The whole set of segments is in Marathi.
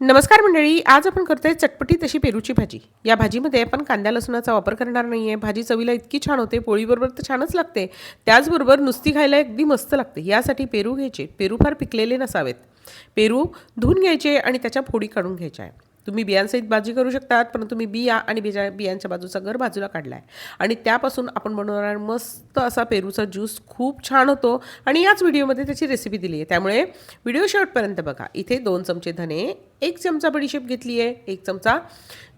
नमस्कार मंडळी आज आपण करतोय चटपटीत अशी पेरूची भाजी. या भाजीमध्ये आपण कांदा लसूणाचा वापर करणार नाही आहे भाजी चवीला इतकी छान होते पोळीबरोबर तर छानच लागते. त्याचबरोबर नुसती खायला अगदी मस्त लागते. यासाठी पेरू घ्यायचे. पेरू फार पिकलेले नसावेत. पेरू धुवून घ्यायचे आणि त्याच्या फोडी काढून घ्यायच्या. आहे तुम्ही बियांसहित भाजी करू शकतात परंतु तुम्ही बिया आणि बिया बियांच्या बाजूचा गर बाजूला काढला आहे आणि त्यापासून आपण बनवणार मस्त असा पेरूचा ज्यूस खूप छान होतो. आणि याच व्हिडिओमध्ये त्याची रेसिपी दिली आहे त्यामुळे व्हिडिओ शेवटपर्यंत बघा. इथे दोन चमचे धने एक चमचा बडीशेप घेतली आहे एक चमचा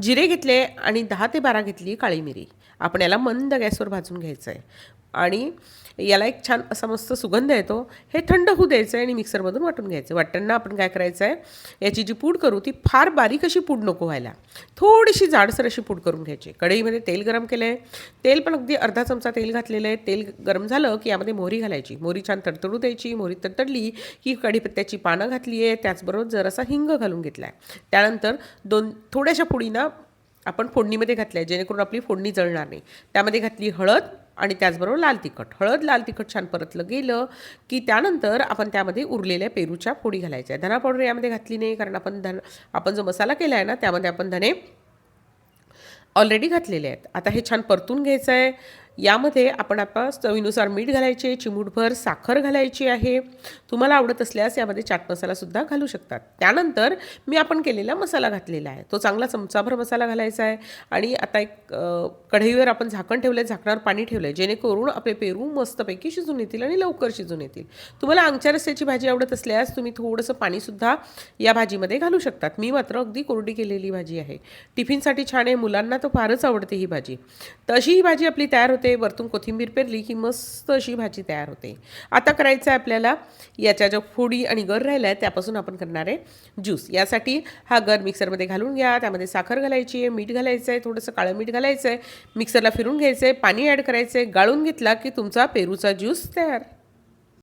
जिरे घेतले आणि दहा ते बारा घेतली काळी मिरी. आपण याला मंद गॅसवर भाजून घ्यायचं आहे आणि याला एक छान असा मस्त सुगंध येतो. हे थंड होऊ द्यायचं आहे आणि मिक्सरमधून वाटून घ्यायचं वाटताना आपण काय करायचं आहे याची जी पूड करू ती फार बारीक अशी पूड नको व्हायला. थोडीशी जाडसर अशी पूड करून घ्यायची. कढईमध्ये तेल गरम केलं आहे तेल पण अगदी अर्धा चमचा तेल घातलेलं आहे. तेल गरम झालं की यामध्ये मोहरी घालायची. मोहरी छान तडतडू द्यायची. मोहरी तडतडली की कढीपत्त्याची पानं घातली आहे त्याचबरोबर जरासा हिंग घालून घेतला आहे त्यानंतर दोन थोड्याशा पुडीना आपण फोडणीमध्ये घातल्या जेणेकरून आपली फोडणी जळणार नाही. त्यामध्ये घातली हळद आणि त्याचबरोबर लाल तिखट. हळद लाल तिखट छान परतलं गेलं की त्यानंतर आपण त्यामध्ये उरलेल्या पेरूच्या फोडी घालायच्या धना पावडर यामध्ये घातली नाही कारण आपण धन आपण जो मसाला केला आहे ना त्यामध्ये आपण धने ऑलरेडी घातलेले आहेत. आता हे छान परतून घ्यायचं आहे. यामध्ये आपण आता चवीनुसार मीठ घालायचे चिमूटभर साखर घालायची आहे. तुम्हाला आवडत असल्यास यामध्ये चाट मसालासुद्धा घालू शकतात. त्यानंतर मी आपण केलेला मसाला घातलेला आहे. तो चांगला चमचाभर मसाला घालायचा आहे. आणि आता एक कढईवर आपण झाकण ठेवलं आहे झाकणावर पाणी ठेवलं आहे जेणेकरून आपले पेरू मस्तपैकी शिजून येतील आणि लवकर शिजून येतील. तुम्हाला अंगच्या रस्त्याची भाजी आवडत असल्यास तुम्ही थोडंसं पाणीसुद्धा या भाजीमध्ये घालू शकतात. मी मात्र अगदी कोरडी केलेली भाजी आहे. टिफिनसाठी छान आहे. मुलांना तर फारच आवडते ही भाजी. तशी ही भाजी आपली तयार होते होते वरतून कोथिंबीर पेरली की मस्त अशी भाजी तयार होते. आता करायचं आहे आपल्याला याच्या ज्या फोडी आणि गर राहिल्या आहेत त्यापासून आपण करणार आहे ज्यूस. यासाठी हा गर मिक्सरमध्ये घालून घ्या त्यामध्ये साखर घालायची आहे मीठ घालायचं आहे थोडंसं काळं मीठ घालायचं आहे मिक्सरला फिरून घ्यायचं आहे पाणी ॲड करायचं आहे गाळून घेतला की तुमचा पेरूचा ज्यूस तयार.